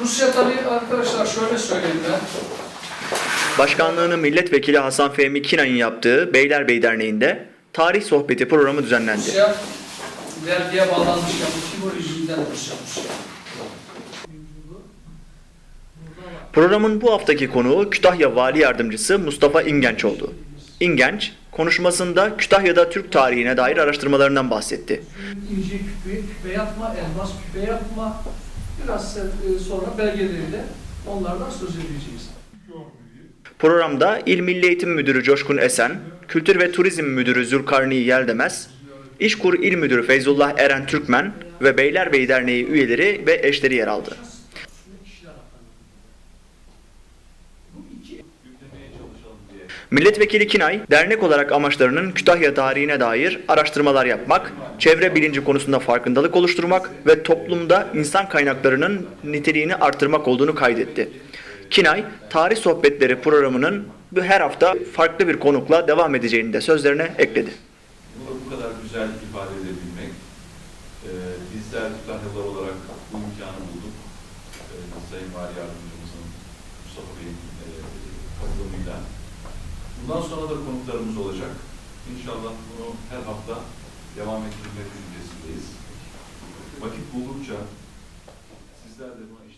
Rusya tabii arkadaşlar şöyle söyleyeyim ben. Başkanlığını milletvekili Hasan Fehmi Kinay'ın yaptığı Beylerbeyi Derneği'nde tarih sohbeti programı düzenlendi. Rusya vergiye bağlanmışken bu yüzünden Rusya Rusya. Programın bu haftaki konuğu Kütahya Vali Yardımcısı Mustafa İngenç oldu. İngenç, konuşmasında Kütahya'da Türk tarihine dair araştırmalarından bahsetti. İnci küpe, küpe yapma, elmas küpe yapma. Biraz e, sonra belgelerinde onlardan söz edeceğiz. Programda İl Milli Eğitim Müdürü Coşkun Esen, Kültür ve Turizm Müdürü Zülkarni Yeldemez, İşkur İl Müdürü Feyzullah Eren Türkmen ve Beylerbeyi Derneği üyeleri ve eşleri yer aldı. Milletvekili Kinay, dernek olarak amaçlarının Kütahya tarihine dair araştırmalar yapmak, çevre bilinci konusunda farkındalık oluşturmak ve toplumda insan kaynaklarının niteliğini artırmak olduğunu kaydetti. Kinay, tarih sohbetleri programının bu her hafta farklı bir konukla devam edeceğini de sözlerine ekledi. Bunu bu kadar güzel ifade edebilmek, e, bizler Kütahyalılar olarak bu imkanı bulduk. E, Sayın Vali Yardımcımızın Mustafa Bey'in e, katılımıyla. Bundan sonra da konuklarımız olacak. İnşallah bunu her hafta devam ettirme düşüncesindeyiz. Vakit buldukça sizler de buna